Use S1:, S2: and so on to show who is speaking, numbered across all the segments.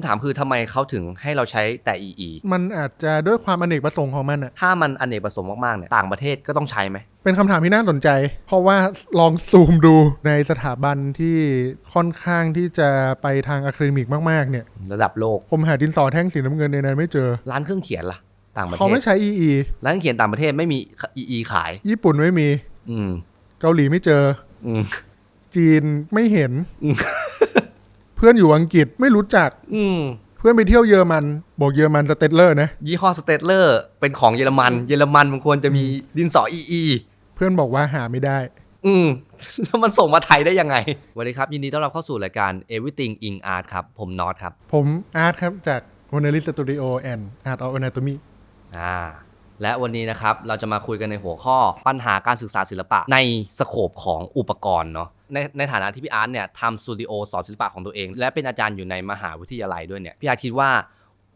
S1: ำถามคือทำไมเขาถึงให้เราใช้แต่ EE
S2: มันอาจจะด้วยความอเนกประสงค์ของมันอะ
S1: ถ้ามันอเนกประสงค์มากๆเนี่ยต่างประเทศก็ต้องใช้ไหม
S2: เป็นคำถามที่น่าสนใจ เพราะว่าลองซูมดูในสถาบันที่ค่อนข้างที่จะไปทางอะคาเดมิกมากๆเนี่ย
S1: ระดับโลก
S2: ผมหาดินสอแท่งสีน้ำเงินในนั้นไม่เจอ
S1: ร้านเครื่องเขียนล่ะ ต่างประเท
S2: เขาไม่
S1: ศ
S2: ใช้ EE
S1: ร้านเครื่องเขียนต่างประเทศไม่มี EE ขาย
S2: ญี่ปุ่นไม่มี
S1: อืม
S2: เกาหลีไม่เจอ
S1: อืม
S2: จีนไม่เห็น
S1: อืม
S2: เพื่อนอยู่อังกฤษไม่รู้จัก
S1: อืม
S2: เพื่อนไปเที่ยวเยอรมัน บอกเยอรมันสเตตเลอร์นะ
S1: ยี่ห้อสเตตเลอร์เป็นของเยอรมัน เยอรมันมันควรจะมีดินสอ EE
S2: เพื่อนบอกว่าหาไม่ได้
S1: อืม แล้วมันส่งมาไทยได้ยังไง สวัสดีครับ ยินดีต้อนรับเข้าสู่รายการ Everything in Art ครับ ผมน็อตครับ
S2: ผมอาร์ตครับจาก w a n e r i Studio and Art of Anatomy
S1: อ่า และวันนี้นะครับ เราจะมาคุยกันในหัวข้อปัญหาการศึกษาศิลปะในสโคปของอุปกรณ์เนาะ ในในฐานะที่พี่อาร์ตเนี่ยทำสตูดิโอสอนศิลปะของตัวเอง และเป็นอาจารย์อยู่ในมหาวิทยาลัยด้วยเนี่ยพี่อาร์ตคิดว่า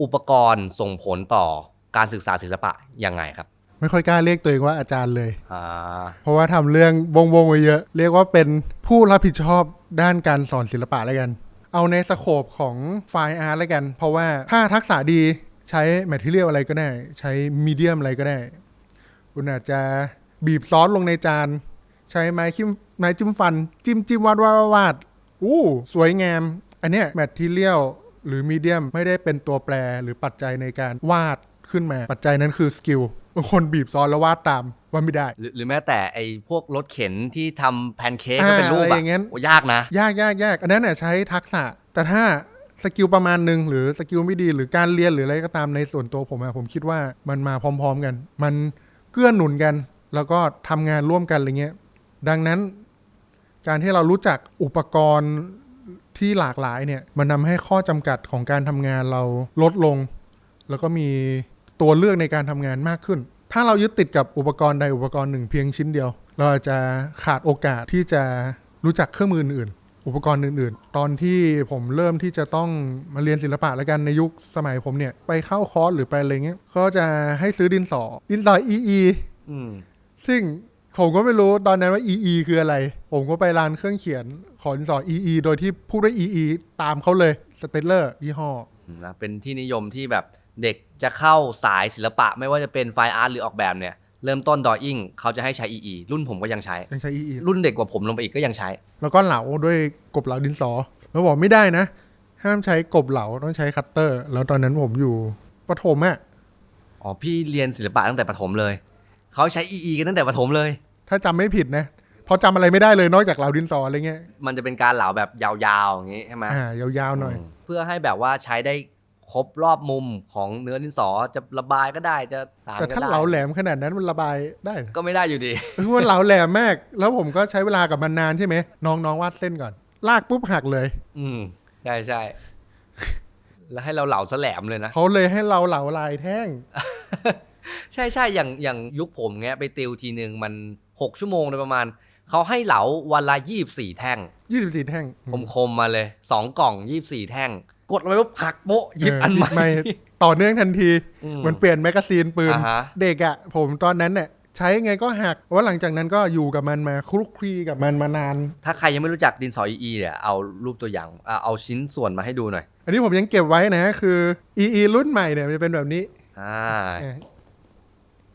S1: อุปกรณ์ส่งผลต่อการศึกษาศิลปะยังไงครับ
S2: ไม่ค่อยกล้าเรียกตัวเองว่าอาจารย์เลย
S1: อ่า
S2: เพราะว่าทำเรื่องวงวงๆไว้เยอะ เรียกว่าเป็นผู้รับผิดชอบด้านการสอนศิลปะแล้วกัน เอาในสโคปของไฟอาร์ตแล้วกัน เพราะว่าถ้าทักษะดีใช้แมทเทียลอะไรก็ได้ ใช้มีเดียมอะไรก็ได้ คุณอาจจะบีบซอสลงในจาน ใช้ไม้จิ้ม ไม้จิ้มฟัน จิ้มจิ้มวาดวาดวาดวาดอู้สวยงาม อันเนี้ยแมทเทียลหรือมีเดียมไม่ได้เป็นตัวแปรหรือปัจจัยในการวาดขึ้นมา ปัจจัยนั้นคือสกิลบางคนบีบซอสแล้ววาดตามว่าไม่ได้
S1: หรือหรือแม้แต่ไอ้พวกรถเข็นที่ทำแพนเค้กก็เป็นรูป
S2: อ่าอะไร
S1: อะ
S2: อย่างงั้น
S1: โอ้ยากนะ
S2: ยากยากยากอันนั้นน่ะใช้ทักษะ แต่ถ้าสกิลประมาณหนึ่งหรือสกิลไม่ดีหรือการเรียนหรืออะไรก็ตามในส่วนตัวผมอะผมคิดว่ามันมาพร้อม ๆกัน มันเกื้อหนุนกัน แล้วก็ทำงานร่วมกันอะไรเงี้ย ดังนั้น การที่เรารู้จักอุปกรณ์ที่หลากหลายเนี่ยมันนำให้ข้อจำกัดของการทำงานเราลดลง แล้วก็มีตัวเลือกในการทำงานมากขึ้น ถ้าเรายึดติดกับอุปกรณ์ใดอุปกรณ์หนึ่งเพียงชิ้นเดียว เราอาจจะขาดโอกาสที่จะรู้จักเครื่องมืออื่นๆอุปกรณ์อื่น ๆ ตอนที่ผมเริ่มที่จะต้องมาเรียนศิลปะแล้วกันในยุคสมัยผมเนี่ยไปเข้าคอร์สหรือไปอะไรเงี้ยก็จะให้ซื้อดินสอดินสอ EE
S1: อืม
S2: ซึ่ง ผมก็ไม่รู้ตอนนั้นว่า EE คืออะไร ผมก็ไปร้านเครื่องเขียนขอดินสอ EE โดยที่พูดว่า EE ตามเขาเลยสเตตเลอร์ยี่ห้อ
S1: นะเป็นที่นิยมที่แบบเด็กจะเข้าสายศิลปะ ไม่ว่าจะเป็นไฟอาร์ตหรือออกแบบเนี่ย เริ่มต้นดออิ่งเขาจะให้ใช้ EE รุ่นผมก็ยังใช้
S2: ยังใช้ EE
S1: รุ่นเด็กกว่าผมลงไปอีกก็ยังใช้
S2: แล้วก็เหลาด้วยกบเหลาดินสอแล้วบอกไม่ได้นะ ห้ามใช้กบเหลาต้องใช้คัตเตอร์ แล้วตอนนั้นผมอยู่ประถมอะ
S1: อ๋อพี่เรียนศิลปะตั้งแต่ประถมเลย เขาใช้ EE กันตั้งแต่ประถมเลย
S2: ถ้าจำไม่ผิดนะเพราะจำอะไรไม่ได้เลยนอกจากเหลาดินสออะไรเงี้ย
S1: มันจะเป็นการเหลาแบบยาวๆอย่างงี้ใช่ไหม
S2: อ่ายาวๆหน่อย
S1: มเพื่อให้แบบว่าใช้ได้ครบรอบมุมของเนื้อดินสอจะระบายก็ได้จะสาน
S2: แต่
S1: ก็
S2: ถ้า
S1: ได้
S2: เหลาแหลมขนาดนั้นมันระบายได้เหรอ
S1: ก็ไม่ได้อยู่ดี
S2: คือมันเหลาแหลมมาก แล้วผมก็ใช้เวลากับมันนานใช่ไหม น้องๆวาดเส้นก่อน ลากปุ๊บหักเลย
S1: อืมใช่ใช่แล้วให้เราเหลาซะแหลมเลยนะ
S2: เขาเลยให้เราเหลาลายแท่ง
S1: ใช่ใช่อย่างอย่างยุคผมเงี้ยไปติวทีหนึ่งมัน 6 ชั่วโมงโดยประมาณ เขาให้เหลาวันละ24 แท่ง
S2: 24แท่ง
S1: คมคมๆมาเลย 2 กล่อง 24 แท่ง กดลงไปปุ๊บหักโป๊ะหยิบ
S2: เอั
S1: นใหม่
S2: ต่อเนื่องทันที
S1: อื
S2: เหมือนเปลี่ยนแมกกาซีนปืน
S1: อ่าฮะ
S2: เด็กอะผมตอนนั้นเนี่ยใช้ไงก็หักเพราะว่าหลังจากนั้นก็อยู่กับมันมาคลุกคลีกับมันมานาน
S1: ถ้าใครยังไม่รู้จักดินสอ EE เนี่ยเอารูปตัวอย่างอะเอาชิ้นส่วนมาให้ดูหน่อย
S2: อันนี้ผมยังเก็บไว้นะ คือ EE รุ่นใหม่เนี่ยมันจะเป็นแบบนี้
S1: อ่า
S2: เ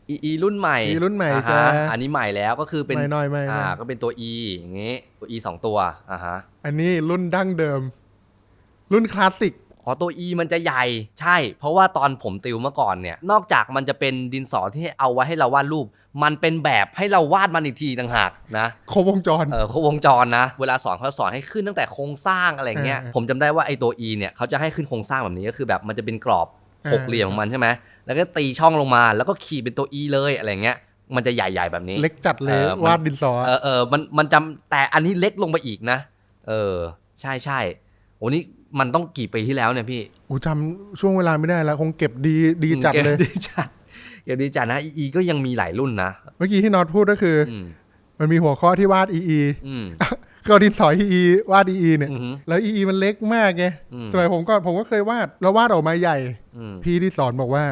S2: อ่อ
S1: EE รุ่นใหม่
S2: EE รุ่นใหม่
S1: อ่าฮ
S2: จะ
S1: อันนี้ใหม่แล้วก็คือเป็น
S2: ไม่น้อยไม่
S1: อ่า
S2: ไม่
S1: ก็เป็นตัว E อย่างงี้ตัว E สองตัวอ่าฮะ
S2: อันนี้รุ่นดั้งเดิม รุ่นคลาสสิก
S1: อ๋อตัว E มันจะใหญ่ใช่ เพราะว่าตอนผมติวเมื่อก่อนเนี่ย นอกจากมันจะเป็นดินสอที่เอาไว้ให้เราวาดรูป มันเป็นแบบให้เราวาดมันอีกทีต่างหากนะ
S2: ครบวงจร
S1: เออครบวงจรนะ เวลาสอนเขาสอนให้ขึ้นตั้งแต่โครงสร้างอะไรเงี้ย
S2: เออ
S1: ผมจำได้ว่าไอ้ตัว E เนี่ยเขาจะให้ขึ้นโครงสร้างแบบนี้ก็คือแบบมันจะเป็นกรอบ
S2: เออ
S1: หกเหลี่ยมของมันใช่ไหม แล้วก็ตีช่องลงมา แล้วก็ขีดเป็นตัว E เลยอะไรเงี้ย มันจะใหญ่ๆแบบนี้
S2: เล็กจัดเลย
S1: เออมัน
S2: วาดดินสอ
S1: เออเออมันมันจำแต่อันนี้เล็กลงไปอีกนะ เออ ใช่ใช่โอ้นี่มันต้องกี่ปีที่แล้วเนี่ยพี่
S2: อูจำช่วงเวลาไม่ได้แล้ว คงเก็บดีดีจัดเลย
S1: ดีจัดเดี๋ยวดีจัดนะ EE ก็ยังมีหลายรุ่นนะ
S2: เมื่อกี้ที่น็อตพูดก็คืออ
S1: อืม
S2: มันมีหัวข้อที่วาด EE
S1: อืม
S2: ก็เอาดินสอ EE วาด EE เนี่ย
S1: อืม
S2: แล้ว EE มันเล็กมากไง
S1: อืม
S2: สมัยผมก็ผมก็เคยวาด แล้ววาดออกมาใหญ่
S1: อืม
S2: พี่ที่สอนบอกว่า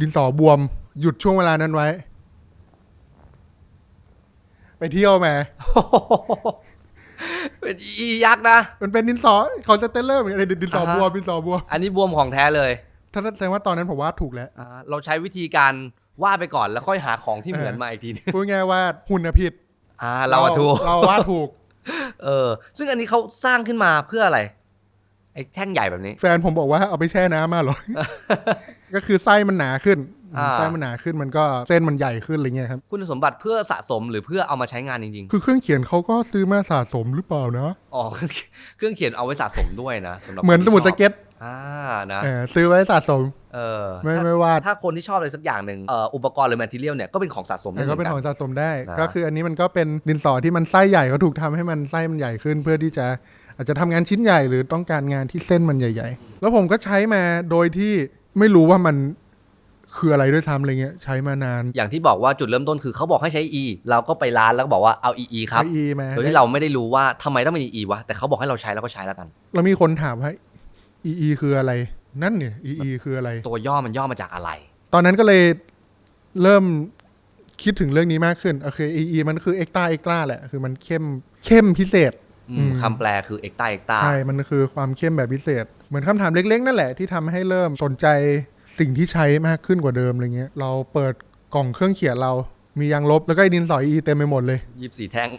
S2: ดินสอบวม หยุดช่วงเวลานั้นไว้ ไปเที่ยวมา
S1: เป็นอียักษ์นะ
S2: มันเป็นดินสอของสเตลเลอร์เหมือนกันดินสอ
S1: อ่าฮะ
S2: บวมดินสอบวม
S1: อันนี้บวมของแท้เลย
S2: ถ้าแสดงว่าตอนนั้นผมวาดถูกแล้ว
S1: อ่าเราใช้วิธีการวาดไปก่อนแล้วค่อยหาของที่เหมือนมาอีกทีนึง
S2: พูดง่ายๆว่าหุ่นน่ะผิด
S1: อ่า เราอะถูก
S2: เราวาดถูก
S1: เออ ซึ่งอันนี้เขาสร้างขึ้นมาเพื่ออะไรไอ้แท่งใหญ่แบบนี้
S2: แฟนผมบอกว่าเอาไปแช่น้ำมาเหรอ ก็คือไส้มันหนาขึ้น
S1: อ่า
S2: ไส้มันหนาขึ้นมันก็เส้นมันใหญ่ขึ้นอะไรเงี้ยครับ
S1: คุณสมบัติเพื่อสะสมหรือเพื่อเอามาใช้งานจริง
S2: คือเครื่องเขียนเขาก็ซื้อมาสะสมหรือเปล่านะ
S1: ๆอ๋อเครื่องเขียนเอาไว้สะสมด้วยนะสำหรับ
S2: เหมือนสมุดสเก็ต
S1: อ่านะ
S2: เออซื้อไว้สะสม
S1: เออ
S2: ไม่
S1: ถ้า
S2: ไม่วาด
S1: ถ้าคนที่ชอบอะไรสักอย่างหนึ่งเอ่ออุปกรณ์หรือแมทเทียลเนี่ยก็เป็นของสะสม
S2: แต่ก็เป็นของ
S1: หมื
S2: สะสมได้
S1: นะ
S2: ก็คืออันนี้มันก็เป็นดินสอที่มันไส้ใหญ่เขาถูกทำให้มันไส้มันใหญ่ขึ้น เพื่อที่จะอาจจะทำงานชิ้นใหญ่หรือต้องการงานที่เส้นมันใหญ่ ๆ แล้วผมก็ใช้มาโดยที่ ไม่รู้ว่ามันคืออะไรด้วยซ้ำอะไรเงี้ยใช้มานาน
S1: อย่างที่บอกว่าจุดเริ่มต้นคือเขาบอกให้ใช้ e เราก็ไปร้านแล้วก็บอกว่าเอา e e ครับ
S2: ใช้ e มา
S1: โดยที่เราไม่ได้รู้ว่าทำไมต้องเป็น e e วะแต่เขาบอกให้เราใช้แล้วก็ใช้แล้วกัน
S2: แล้วมีคนถามว่า e e คืออะไร นั่นเนี่ย e e คืออะไร
S1: ตัวย่อมันย่อมาจากอะไร
S2: ตอนนั้นก็เลยเริ่มคิดถึงเรื่องนี้มากขึ้นโอเค e e มันคือ extra extra แหละคือมันเข้มเข้มพิเศษ
S1: อืม
S2: อืม
S1: คำแปลคือเอ็กตาเอ็กตา
S2: ใช่มันคือความเข้มแบบพิเศษ เหมือนคำถามเล็กๆ นั่นแหละที่ทำให้เริ่มสนใจสิ่งที่ใช้มากขึ้นกว่าเดิมอะไรเงี้ยเราเปิดกล่องเครื่องเขียนเรา มียางลบแล้วก็ไอ้ดินสอ e เต็มไปหมดเลย
S1: ยี่สี่แท่ง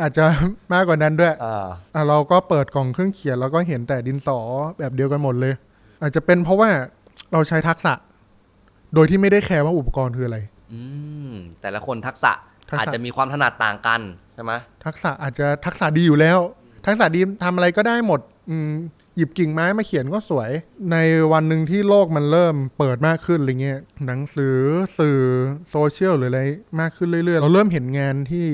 S2: อาจจะมากกว่านั้นด้วย
S1: อ่า
S2: อะเราก็เปิดกล่องเครื่องเขียนแล้วก็เห็นแต่ดินสอแบบเดียวกันหมดเลย อาจจะเป็นเพราะว่าเราใช้ทักษะ โดยที่ไม่ได้แคร์ว่าอุปกรณ์คืออะไร
S1: อืมแต่ละคนทักษะ
S2: ทักษะ
S1: อาจจะมีความถนัดต่างกันใช่ไหม
S2: ทักษะอาจจะทักษะดีอยู่แล้ว ทักษะดีทำอะไรก็ได้หมด อืม หยิบกิ่งไม้มาเขียนก็สวย ในวันหนึ่งที่โลกมันเริ่มเปิดมากขึ้นอะไรเงี้ยหนังสือสื่อโซเชียลหรืออะไรมากขึ้นเรื่อยๆ เราเริ่มเห็นงานที่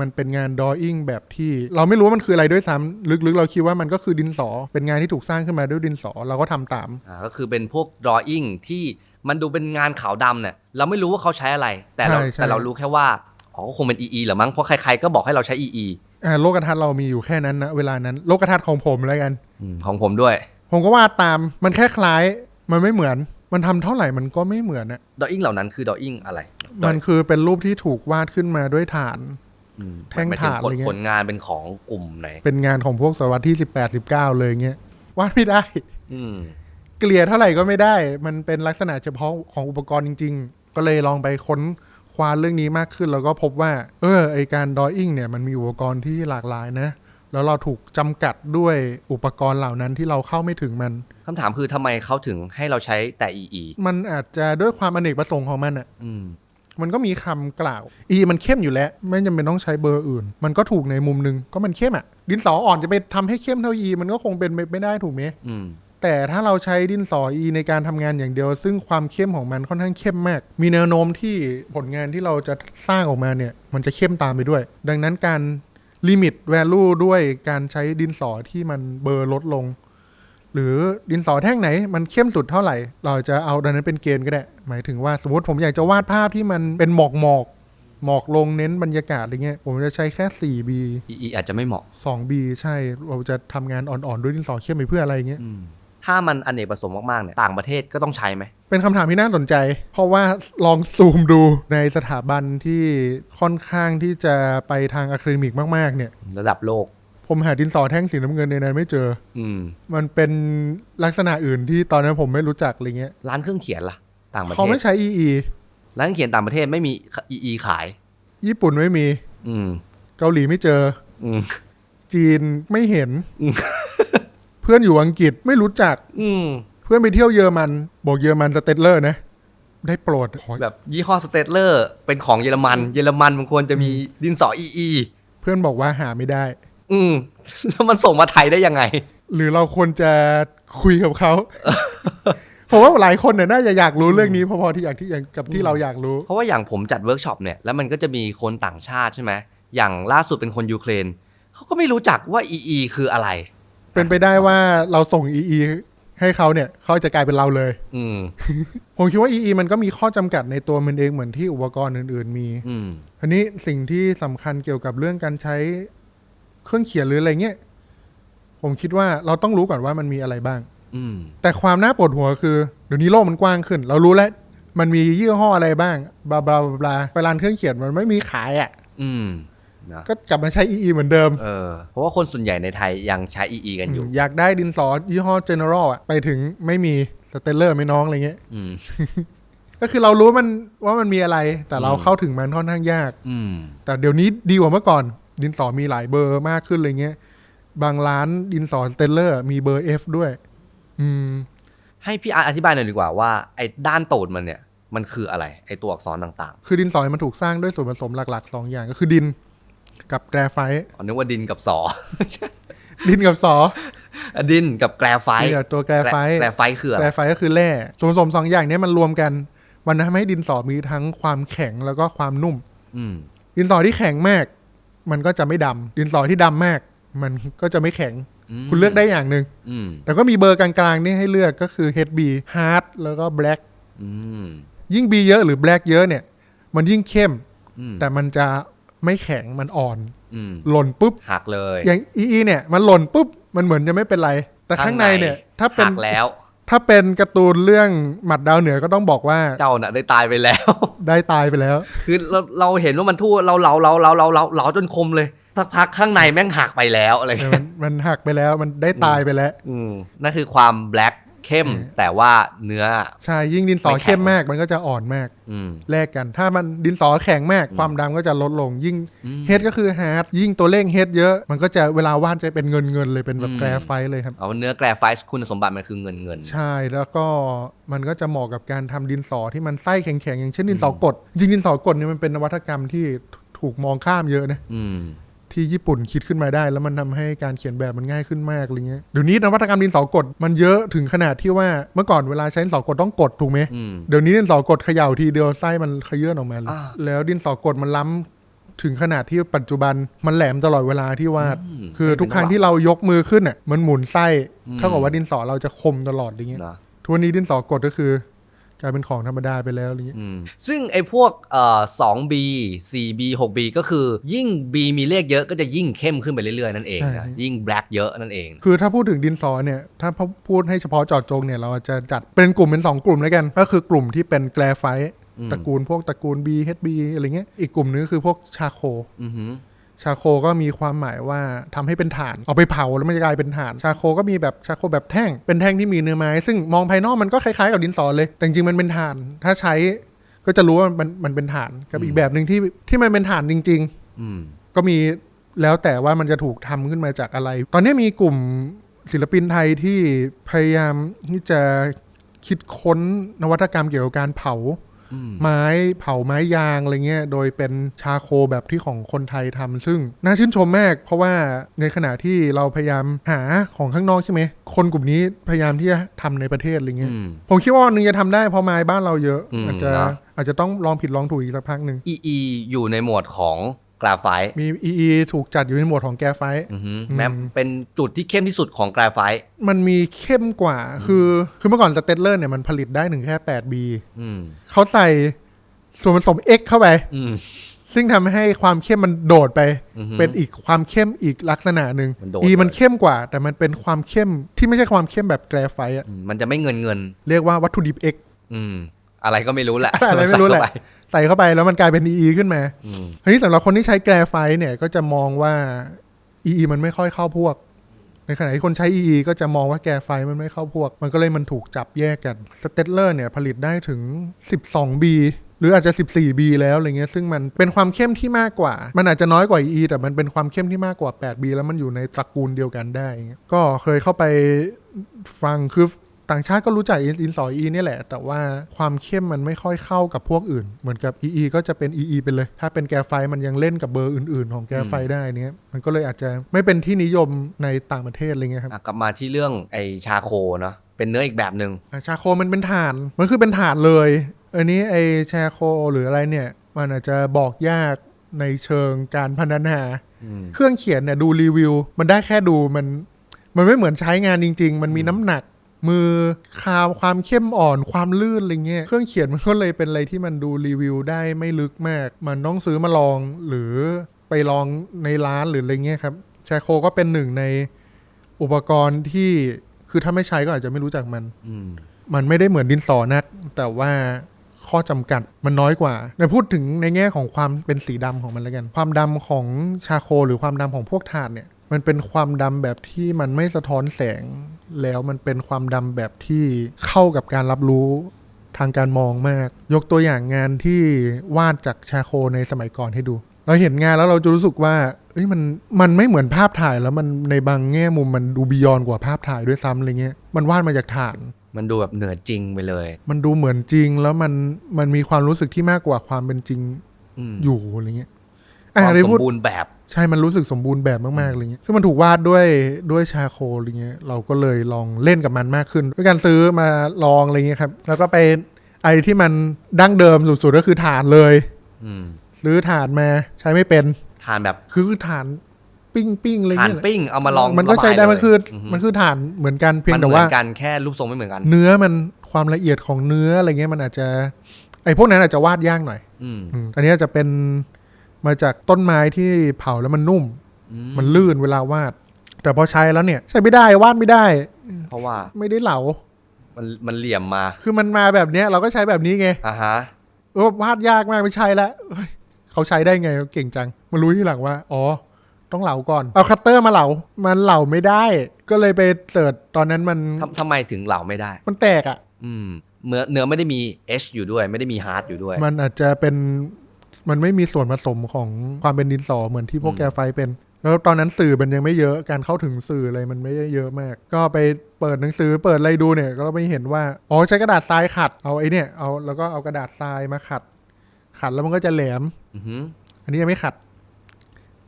S2: มันเป็นงานดออิ่งแบบที่ เราไม่รู้ว่ามันคืออะไรด้วยซ้ำลึกๆ เราคิดว่ามันก็คือดินสอ เป็นงานที่ถูกสร้างขึ้นมาด้วยดินสอเราก็ทำตาม
S1: อ่าก็คือเป็นพวก drawing ที่มันดูเป็นงานขาวดำเนี่ยเราไม่รู้ว่าเขาใช้อะไร แต่เรา
S2: ใช่ใช่
S1: แต่เรารู้แค่ว่าอ๋อคงเป็น EE เหรือมั้งเพราะใครๆก็บอกให้เราใช้ EE
S2: อ่าโลกทัศน์เรามีอยู่แค่นั้นนะเวลานั้น โลกทัศน์ของผมแล้วกัน
S1: อืมของผมด้วย
S2: ผมก็วาดตามมันแค่คล้าย มันไม่เหมือน มันทำเท่าไหร่มันก็ไม่เหมือนอะ
S1: drawing เหล่านั้นคือ drawing อะไร
S2: มันคือเป็นรูปที่ถูกวาดขึ้นมาด้วยฐาน
S1: อืม
S2: แท่ง
S1: หมยถึ
S2: ถ่าน
S1: ผล
S2: อะไรเงี้ย
S1: ผลงานเป็นของกลุ่มไหน
S2: เป็นงานของพวกศตวรรษที่สิบแปดสิบเก้าเลยเงี้ยวาดไม่ได้
S1: อืม
S2: เกลี่ยเท่าไหร่ก็ไม่ได้ มันเป็นลักษณะเฉพาะของอุปกรณ์จริง ๆ ก็เลยลองไปค้น คว้าเรื่องนี้มากขึ้น แล้วก็พบว่า เออไอการดออิ่งเนี่ยมันมีอุปกรณ์ที่หลากหลายนะ แล้วเราถูกจำกัดด้วยอุปกรณ์เหล่านั้นที่เราเข้าไม่ถึงมัน
S1: คำถามคือทำไมเขาถึงให้เราใช้แต่ EE
S2: มันอาจจะด้วยความอเนกประสงค์ของมันอะ
S1: อืม
S2: มันก็มีคำกล่าว E มันเข้มอยู่แล้ว ไม่จำเป็นต้องใช้เบอร์อื่น มันก็ถูกในมุมหนึง ก็มันเข้มอะดินสออ่อนจะไปทำให้เข้มเท่า E มันก็คงเป็นไปไม่ได้ถูกไหม
S1: อืม
S2: แต่ถ้าเราใช้ดินสอ E ในการทำงานอย่างเดียว ซึ่งความเข้มของมันค่อนข้างเข้มมาก มีแนวโน้มที่ผลงานที่เราจะสร้างออกมาเนี่ย มันจะเข้มตามไปด้วย ดังนั้นการลิมิต value ด้วยการใช้ดินสอที่มันเบอร์ลดลง หรือดินสอแท่งไหน มันเข้มสุดเท่าไหร่ เราจะเอาดังนั้นเป็นเกณฑ์ก็ได้ หมายถึงว่าสมมติผมอยากจะวาดภาพที่มันเป็นหมอกหมอกหมอกลงเน้นบรรยากาศอะไรเงี้ย ผมจะใช้แค่ 4B
S1: EE อาจจะไม่เหมาะ
S2: 2B ใช่ เราจะทำงานอ่อนๆด้วยดินสอเข้มไปเพื่ออะไรเงี้ย
S1: อืม ถ้ามันอเนกประสงค์มากๆเนี่ยต่างประเทศก็ต้องใช้ไหม
S2: เป็นคำถามที่น่าสนใจ เพราะว่าลองซูมดูในสถาบันที่ค่อนข้างที่จะไปทางอะคาเดมิกมากๆเนี่ย
S1: ระดับโลก
S2: ผมหาดินสอแท่งสีน้ำเงินในนั้นไม่เจอ
S1: อืม
S2: มันเป็นลักษณะอื่นที่ตอนนั้นผมไม่รู้จักอะไรเงี้ย
S1: ร้านเครื่องเขียนล่ะ ต่างประเท
S2: เขาไม่
S1: ศ
S2: ใช้ EE
S1: ร้านเครื่องเขียนต่างประเทศไม่มี EE ขาย
S2: ญี่ปุ่นไม่มี
S1: อืม
S2: เกาหลีไม่เจอ
S1: อืม
S2: จีนไม่เห็น
S1: อืม
S2: เพื่อนอยู่อังกฤษไม่รู้จัก
S1: อืม
S2: เพื่อนไปเที่ยวเยอรมัน บอกเยอรมันสเตตเลอร์นะ ได้โปรดขอ
S1: แบบยี่ห้อสเตตเลอร์ เป็นของเยอรมัน เยอรมันมันควรจะมีดินสอ EE
S2: เพื่อนบอกว่าหาไม่ได้
S1: อืม แล้วมันส่งมาไทยได้ยังไง
S2: หรือเราควรจะคุยกับเขา ผมว่าหลายคนเนี่ยน่าจะอยากรู้เรื่องนี้พอๆที่อยากที่อย่างกับที่เราอยากรู้
S1: เพราะว่าอย่างผมจัดเวิร์กช็อปเนี่ยแล้วมันก็จะมีคนต่างชาติใช่ไหมอย่างล่าสุดเป็นคนยูเครนเขาก็ไม่รู้จักว่า EE คืออะไร
S2: เป็นไปได้ว่าเราส่ง EE ให้เขาเนี่ยเขาจะกลายเป็นเราเลย
S1: อืม
S2: ผมคิดว่า EE มันก็มีข้อจำกัดในตัวมันเองเหมือนที่อุปกรณ์อื่นๆมี
S1: อืม
S2: อันนี้สิ่งที่สำคัญเกี่ยวกับเรื่องการใช้เครื่องเขียนหรืออะไรเงี้ยผมคิดว่าเราต้องรู้ก่อนว่ามันมีอะไรบ้าง
S1: อืม
S2: แต่ความน่าปวดหัวคือเดี๋ยวนี้โลกมันกว้างขึ้น เรารู้แล้ว มันมียี่ห้ออะไรบ้างบลาบลาบลาไปร้านเครื่องเขียนมันไม่มีขายอะ่ะ
S1: อืม นะ
S2: ก็กลับมาใช้ EE เหมือนเดิม
S1: เออเพราะว่าคนส่วนใหญ่ในไทยยังใช้ EE กันอยู่
S2: อยากได้ดินสอยี่ห้อ General อะไปถึงไม่มีสเตลเลอร์ไม่น้องอะไรเงี้ย
S1: อืม
S2: ก็คือเรารู้มันว่ามันมีอะไร แต่เรา
S1: อืม
S2: เข้าถึงมันค่อนข้างยาก
S1: อืม
S2: แต่เดี๋ยวนี้ดีกว่าเมื่อก่อน ดินสอมีหลายเบอร์มากขึ้นอะไรเงี้ย บางร้านดินสอสเตลเลอร์ มีเบอร์ F ด้วย อืม
S1: ให้พี่อาร์ตอธิบายหน่อยดีกว่าว่าไอ้ด้านตูดมันเนี่ย มันคืออะไร ไอ้ตัวอักษรต่าง
S2: คือดินสอมันถูกสร้างด้วยส่วนผสมหลักๆสองอย่างก็คือดิน กับแกรไฟต์
S1: ๆอ๋อนึกว่าดินกับสอ
S2: ดินกับสอ
S1: ดินกับแกรไฟต์
S2: นี่กับตัวแกรไฟต์
S1: แกรไฟต์คืออะ
S2: แก
S1: ไร
S2: รไฟต์ก็คือแร่ส่วนผสมสองอย่างเนี้ยมันรวมกัน มันทำให้ดินสอมีทั้งความแข็งแล้วก็ความนุ่ม
S1: อืม
S2: ดินสอที่แข็งมาก มันก็จะไม่ดำดินสอที่ดำมาก มันก็จะไม่แข็ง
S1: ม
S2: คุณเลือกได้อย่างหนึ่ง
S1: อืม
S2: แต่ก็มีเบอร์กลางๆนี่ให้เลือกก็คือ HB Hard แล้วก็ Black
S1: อืม
S2: ยิ่ง B เยอะหรือ Black เยอะเนี่ย มันยิ่งเข้ม
S1: อืม
S2: แต่มันจะ ไม่แข็งมันอ่อน
S1: อืม
S2: หล่นปุ๊บ
S1: หักเลย
S2: อย่าง EE เนี่ย มันหล่นปุ๊บมันเหมือนจะไม่เป็นไร แต่ข้างในเนี่ย ถ้าเป็น
S1: หักแล้ว
S2: ถ้าเป็นการ์ตูนเรื่องหมัดดาวเหนือก็ต้องบอกว่า
S1: เจ้าน่ะได้ตายไปแล้ว
S2: ได้ตายไปแล้ว
S1: คือเราเราเห็นว่ามันทั่วเราเราเราเราเราเราเราจนคมเลยสักพักข้างในแม่งหักไปแล้วอะไร
S2: เออ
S1: เงี้
S2: มั
S1: ย
S2: นมันหักไปแล้วมันได้ตายไปแล้ว
S1: อืมนั่นคือความแบล็ค เข้ม
S2: เออ
S1: แต่ว่าเนื้อ
S2: ใช่ยิ่งดินสอ
S1: ไม่แข็ง
S2: เข้มมากมันก็จะอ่อนมาก
S1: อืม
S2: แลกกัน ถ้ามันดินสอแข็งมาก
S1: อืม
S2: ความดำก็จะลดลง ยิ่ง
S1: อืม
S2: เฮดก็คือฮาร์ดยิ่งตัวเลขเฮดเยอะ มันก็จะเวลาวาดจะเป็นเงินเงินๆเลยเป็นแบบ
S1: อืม
S2: แกรไฟต์เลยครับ
S1: เอาเนื้อแกรไฟต์คุณสมบัติมันคือเงินเงิน
S2: ใช่แล้วก็มันก็จะเหมาะกับการทำดินสอที่มันไส้แข็งๆอย่างเช่นดินสอกด จริงดินสอกดเนี่ยมันเป็นนวัตกรรมที่ถูกมองข้ามเยอะนะ
S1: อืม
S2: ที่ญี่ปุ่นคิดขึ้นมาได้ แล้วมันทำให้การเขียนแบบมันง่ายขึ้นมากอะไรเงี้ยเดี๋ยวนี้นวัตกรรมดินสอกดมันเยอะถึงขนาดที่ว่าเมื่อก่อนเวลาใช้ดินสอกดต้องกดถูกไหม
S1: อืม
S2: เดี๋ยวนี้ดินสอกดเขย่าทีเดียวไส้มันขยื่นออกมาเลย
S1: อ่า
S2: แล้วดินสอกดมันล้ำถึงขนาดที่ปัจจุบันมันแหลมตลอดเวลาที่วาด
S1: ม
S2: คือทุกครั้งที่เรายกมือขึ้นอะมันหมุนไส้
S1: อืม
S2: เท่ากับว่าดินสอเราจะคมตลอดอย่างเงี้ย
S1: นะ
S2: ทุกวันนี้ดินสอกดก็คือ กลายเป็นของธรรมดาไปแล้วอะไรเงี้ย
S1: อืมซึ่งไอ้พวกเอ่อ 2B 4B 6B ก็คือยิ่ง B มีเลขเยอะก็จะยิ่งเข้มขึ้นไปเรื่อยๆ นั่นเองนะยิ่งแบล็คเยอะนั่นเอง
S2: คือถ้าพูดถึงดินสอเนี่ย ถ้าพูดให้เฉพาะเจอดจงเนี่ย เราจะจัดเป็นกลุ่มเป็น 2 กลุ่มแล้วกัน ก็คือกลุ่มที่เป็นแกลไฟต์
S1: อืม
S2: ตระกูลพวกตระกูล B HB อะไรเงี้ยอีกกลุ่มนึงก็คือพวกชาโค
S1: อือหือ
S2: ชาโคก็มีความหมายว่าทำให้เป็นถ่านเอาไปเผาแล้วมันจะกลายเป็นถ่าน ชาโคก็มีแบบชาโคแบบแท่ง เป็นแท่งที่มีเนื้อไม้ ซึ่งมองภายนอกมันก็คล้ายๆกับดินสอเลย แต่จริงๆมันเป็นถ่าน ถ้าใช้ก็จะรู้ว่ามันมันเป็นถ่านกับอีกแบบหนึ่งที่ที่มันเป็นถ่านจริง ๆ
S1: อืม
S2: ก็มีแล้วแต่ว่ามันจะถูกทำขึ้นมาจากอะไร ตอนนี้มีกลุ่มศิลปินไทยที่พยายามที่จะคิดค้นนวัตกรรมเกี่ยวกับการเผา
S1: อืม
S2: ไม้เผาไม้ยางอะไรเงี้ย โดยเป็นชาโคแบบที่ของคนไทยทำซึ่งน่าชื่นชมมากเพราะว่าในขณะที่เราพยายามหาของข้างนอกใช่ไหม คนกลุ่มนี้พยายามที่จะทำในประเทศอะไรเงี้ย
S1: อืม
S2: ผมคิดว่าวันหนึงจะทำได้เพราะไม้บ้านเราเยอะ
S1: อืม
S2: อาจจะ
S1: นะ
S2: อาจจะต้องลองผิดลองถูกอีกสักพักหนึ่ง
S1: EE อยู่ในหมวดของ กราไฟต์
S2: มี EE ถูกจัดอยู่ในหมวดของแกรไฟต์
S1: อือหือ
S2: อืม
S1: แม้เป็นจุดที่เข้มที่สุดของกราไฟต์
S2: มันมีเข้มกว่า คือคือเมื่อก่อนสเตตเลอร์เนี่ยมันผลิตได้ถึงแค่ 8B
S1: อืม
S2: เขาใส่ส่วนผสม X เข้าไป
S1: อืม
S2: ซึ่งทำให้ความเข้มมันโดดไป
S1: อือหือ
S2: เป็นอีกความเข้มอีกลักษณะหนึ่ง
S1: มันโดด
S2: E มัน
S1: เลย
S2: เข้มกว่า แต่มันเป็นความเข้มที่ไม่ใช่ความเข้มแบบแกรไฟต์อะ
S1: อืมมันจะไม่เงินเงิน
S2: เรียกว่าวัตถุดิบ X
S1: อืม อะไรก็ไม่รู้แหละ
S2: อะไรไม่รู้แหละ
S1: ใส่เข้าป
S2: ใส่เข้าไปแล้วมันกลายเป็น EE ขึ้นมา
S1: อืม
S2: ทีนี้สำหรับคนที่ใช้แกรไฟต์เนี่ยก็จะมองว่า EE มันไม่ค่อยเข้าพวก ในขณะที่คนใช้ EE ก็จะมองว่าแกรไฟต์มันไม่เข้าพวก มันก็เลยมันถูกจับแยกกันสเตตเลอร์เนี่ยผลิตได้ถึง 12B หรืออาจจะ 14B แล้วอะไรเงี้ยซึ่งมันเป็นความเข้มที่มากกว่า มันอาจจะน้อยกว่า EE แต่มันเป็นความเข้มที่มากกว่า 8B แล้วมันอยู่ในตระกูลเดียวกันได้เงี้ยก็เคยเข้าไปฟังคือ ต่างชาติก็รู้จักอินสอ e นี่แหละ แต่ว่าความเข้มมันไม่ค่อยเข้ากับพวกอื่น เหมือนกับ EE ก็จะเป็น EE ไปเลย ถ้าเป็นแกรไฟต์มันยังเล่นกับเบอร์อื่น ๆ ของแกรไฟต์ได้เนี้ยมันก็เลยอาจจะไม่เป็นที่นิยมในต่างประเทศอะไรเงี้ยครับ
S1: อะกลับมาที่เรื่องไอชาโคเนาะเป็นเนื้ออีกแบบหนึ่ง
S2: อะชาโคมันเป็นฐานมันคือเป็นฐานเลยอันนี้ไอชาโคหรืออะไรเนี่ยมันอาจจะบอกยากในเชิงการพัฒนา
S1: อืม
S2: เครื่องเขียนเนี่ยดูรีวิว มันได้แค่ดูมัน มันไม่เหมือนใช้งานจริง ๆ มันมีน้ำหนัก มือคามความเข้มอ่อนความลื่นอะไรเงี้ยเครื่องเขียนมันก็เลยเป็นอะไรที่มันดูรีวิวได้ไม่ลึกมาก มันต้องซื้อมาลองหรือไปลองในร้านหรืออะไรเงี้ยครับแชโคก็เป็นหนึ่งในอุปกรณ์ที่คือถ้าไม่ใช้ก็อาจจะไม่รู้จักมัน
S1: อืม
S2: มันไม่ได้เหมือนดินสอนัก แต่ว่าข้อจำกัดมันน้อยกว่าในพูดถึงในแง่ของความเป็นสีดำของมันแล้วกัน ความดำของชาโคหรือความดำของพวกถ่านเนี่ย มันเป็นความดำแบบที่มันไม่สะท้อนแสง แล้วมันเป็นความดำแบบที่เข้ากับการรับรู้ทางการมองมาก ยกตัวอย่างงานที่วาดจากชาโคในสมัยก่อนให้ดู เราเห็นงานแล้วเราจะรู้สึกว่าเอ้ยมันมันไม่เหมือนภาพถ่ายแล้วมันในบางแง่มุมมันดูบียอนกว่าภาพถ่ายด้วยซ้ำอะไรเงี้ยมันวาดมาจากถ่าน
S1: มันดูแบบเหนือจริงไปเลย
S2: มันดูเหมือนจริงแล้วมันมันมีความรู้สึกที่มากกว่าความเป็นจริง
S1: อืม
S2: อยู่อะไรเงี้ย
S1: ควา
S2: อะ
S1: ม
S2: ได้
S1: สม
S2: พูด
S1: บูรณ์แบบ
S2: ใช่มันรู้สึกสมบูรณ์แบบมากๆอะไรเงี้ยซึ่งมันถูกวาดด้วยด้วยชาโคอะไรเงี้ยเราก็เลยลองเล่นกับมันมากขึ้น ด้วยการซื้อมาลองอะไรเงี้ยครับ แล้วก็ไปไอ้ที่มันดั้งเดิมสุดๆก็คือฐานเลย
S1: อืม
S2: ซื้อฐานมาใช้ไม่เป็น
S1: ทานแบบ
S2: คือฐานปิ้งปิ้งๆอะไร
S1: ทาน
S2: เงี้ย
S1: ปิ้งเอามาลอง
S2: มันก็ใช้ได้
S1: ระบาย
S2: มันคือ
S1: เลย
S2: มันคือฐานเหมือนกันเพียง
S1: มัน
S2: แต่
S1: เหมื
S2: ว่า
S1: อนกันแค่รูปทรงไม่เหมือนกัน
S2: เนื้อมันความละเอียดของเนื้ออะไรเงี้ยมันอาจจะ ไอ้พวกนั้นอาจจะวาดยากหน่อย
S1: อืม
S2: อืมอันนี้จะเป็น มาจากต้นไม้ที่เผาแล้วมันนุ่ม
S1: อื
S2: มันลื่นเวลาวาด แต่พอใช้แล้วเนี่ย ใช้ไม่ได้วาดไม่ได้
S1: เพราะว่า
S2: ไม่ได้เหลา
S1: มันมันเหลี่ยมมา
S2: คือมันมาแบบเนี้ยเราก็ใช้แบบนี้ไง
S1: อะฮะ
S2: เออวาดยากมากไม่ใช่แล้วเฮ้ยเขาใช้ได้ไงเก่งจังมารู้ที่หลังว่า อ๋อ ต้องเหลาก่อน เอาคัตเตอร์มาเหลา มันเหลาไม่ได้ ก็เลยไปเสิร์ชตอนนั้นมัน
S1: ทำทำไมถึงเหลาไม่ได้
S2: มันแตกอะ
S1: อืมเนื้อเนื้อไม่ได้มี H อยู่ด้วย ไม่ได้มี hard อยู่ด้วย
S2: มันอาจจะเป็น มันไม่มีส่วนผสมของความเป็นดินสอเหมือนที่พวก
S1: อืม
S2: แกไฟเป็น แล้วตอนนั้นสื่อมันยังไม่เยอะการเข้าถึงสื่ออะไรมันไม่ได้เยอะมาก ก็ไปเปิดหนังสือเปิดอะไรดูเนี่ยก็ไม่เห็นว่าอ๋อใช้กระดาษทรายขัดเอาไอ้เนี่ยเอาแล้วก็เอากระดาษทรายมาขัด ขัดแล้วมันก็จะแหลม
S1: อือหือ
S2: อันนี้ยังไม่ขัด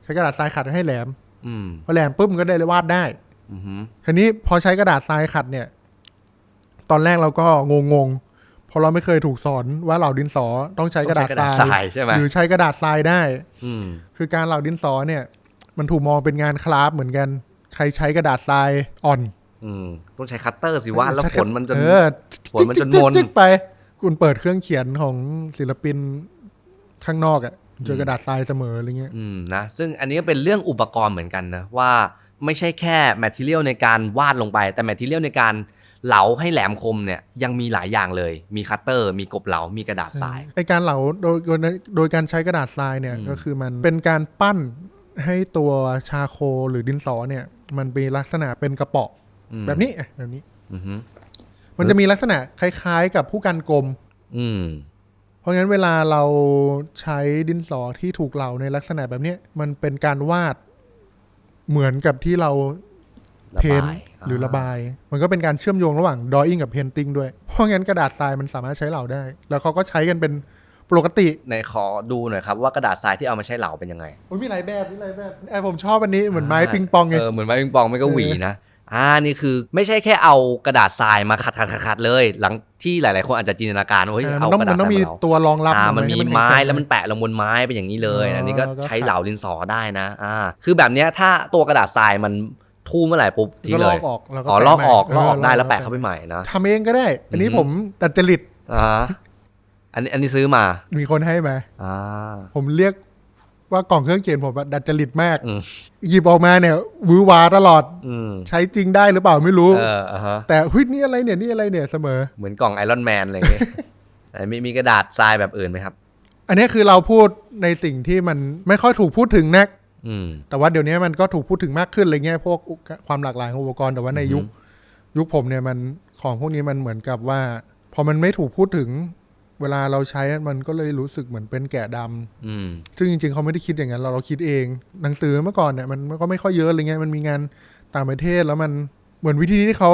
S2: ใช้กระดาษทรายขัดให้แหลม
S1: อืม
S2: พอแหลมปุ๊บมันก็ได้วาดได้
S1: อือหือ
S2: ทีนี้พอใช้กระดาษทรายขัดเนี่ย ตอนแรกเราก็งงงๆ เพราะเราไม่เคยถูกสอนว่าเหล่าดินสอต้องใช้กระดาษ
S1: ต้อง
S2: ท
S1: ใช้
S2: ราย
S1: ใช่ไหม
S2: หรือใช้กระดาษทรายได้
S1: อืม
S2: คือการเหล่าดินสอเนี่ย มันถูกมองเป็นงานคราฟต์เหมือนกัน ใครใช้กระดาษทรายอ่อน
S1: อืมต้องใช้คัตเตอร์สิว่าแล้ว
S2: ใช้
S1: ฝนมันจะ
S2: เออ
S1: ฝนมันจะ
S2: จิ๊ก
S1: มน
S2: จิ๊กไป คุณเปิดเครื่องเขียนของศิลปินข้างนอกอะ่ะเจอกระดาษทรายเสมออะไรเงี้ย
S1: อืมนะซึ่งอันนี้ก็เป็นเรื่องอุปกรณ์เหมือนกันนะว่าไม่ใช่แค่แมทเทียลในการวาดลงไป แต่แมทเทียลในการ เหลาให้แหลมคมเนี่ยยังมีหลายอย่างเลย มีคัตเตอร์ มีกบเหลา มีกระดาษทราย
S2: ไอการเหลาโดยโดยโดยการใช้กระดาษทรายเนี่ย
S1: อืม
S2: ก็คือมันเป็นการปั้นให้ตัวชาโคหรือดินสอเนี่ย มันมีลักษณะเป็นกระเป๋อ
S1: อืม
S2: แบบนี้อะแบบนี้
S1: อือหือ
S2: มันจะมีลักษณะคล้าย ๆ กับผู้กันกลม
S1: อืม
S2: เพราะงั้นเวลาเราใช้ดินสอที่ถูกเหลาในลักษณะแบบเนี้ยมันเป็นการวาดเหมือนกับที่เรา
S1: ระ
S2: เพ้น
S1: บาย
S2: หรือระบาย มันก็เป็นการเชื่อมโยงระหว่าง drawing กับ painting ด้วย เพราะงั้นกระดาษทรายมันสามารถใช้เหลาได้ แล้วเขาก็ใช้กันเป็นปกติ
S1: ในขอดูหน่อยครับว่ากระดาษทรายที่เอามาใช้เหลาเป็นยังไง
S2: โอ้ยมีหลายแบบมีหลายแบบไอผมชอบอันนี้เหมือนไม้ปิงปองไง
S1: เออเหมือนไม้ปิงปองไม่ก็
S2: เออ
S1: หวีนะอ่านี่คือไม่ใช่แค่เอากระดาษทรายมาขัดขัดขัดขัดเลย หลังที่หลาย ๆ คนอาจจะจินตนาการว่าเฮ้ย
S2: อ่ามั
S1: เอา
S2: นต้อง
S1: กระดา
S2: มั
S1: ษ
S2: น
S1: ท
S2: ต้
S1: รา
S2: อยงมี
S1: มาเหลา
S2: ตัวรองรับ
S1: อ่ามัน
S2: ห
S1: มี
S2: ให้
S1: ไม้
S2: แข็งๆ
S1: แล้วมันแปะลงบนไม้เป็นอย่างนี้เลย
S2: อ๋ออั
S1: อันนี้ก็
S2: แล้วก็
S1: ใช้เหลาดินสอได้นะอ่าคือแบบเนี้ยถ้าตัวกระดาษทรายมัน ทู่เมื่อไหร่ปุ๊บทิ้ง
S2: ก็
S1: เล
S2: ลอยกออกแล้วก็
S1: อ๋อ
S2: แปะ
S1: ลอกออก
S2: ใหม่
S1: ลอกออกได้แล้ว
S2: อ
S1: แปะเข้าไปใหม่นะ
S2: ทำเองก็ได้ อันนี้
S1: อือฮึ
S2: ผมดัดจริต
S1: อ่าอันนี้อันนี้ซื้อมา
S2: มีคนให้มา
S1: อ่า
S2: ผมเรียกว่ากล่องเครื่องเขียนผมอะดัดจริตมาก
S1: อืม
S2: หยิบออกมาเนี่ยวือหวาตลอด
S1: อืม
S2: ใช้จริงได้หรือเปล่าไม่รู้
S1: เอออ่าฮะ
S2: แต่เฮ้ยนี่อะไรเนี่ยนี่อะไรเนี่ยเสมอ
S1: เหมือนกล่องไอรอนแมนอะไรอย่างเงี้ยแต่มีมีกระดาษทรายแบบอื่นไหมครับ
S2: อันนี้คือเราพูดในสิ่งที่มันไม่ค่อยถูกพูดถึงนัก
S1: อืม
S2: แต่ว่าเดี๋ยวนี้มันก็ถูกพูดถึงมากขึ้นอะไรเงี้ยพวกความหลากหลายของอุปกรณ์แต่ว่าในยุค
S1: อือฮึ
S2: ยุคผมเนี่ยมันของพวกนี้มันเหมือนกับว่า พอมันไม่ถูกพูดถึงเวลาเราใช้มันก็เลยรู้สึกเหมือนเป็นแกะดำ
S1: อืม
S2: ซึ่งจริง ๆ เขาไม่ได้คิดอย่างนั้นเราเราคิดเอง หนังสือเมื่อก่อนเนี่ยมันมันก็ไม่ค่อยเยอะอะไรเงี้ยมันมีงานต่างประเทศแล้วมันเหมือนวิธีที่เขา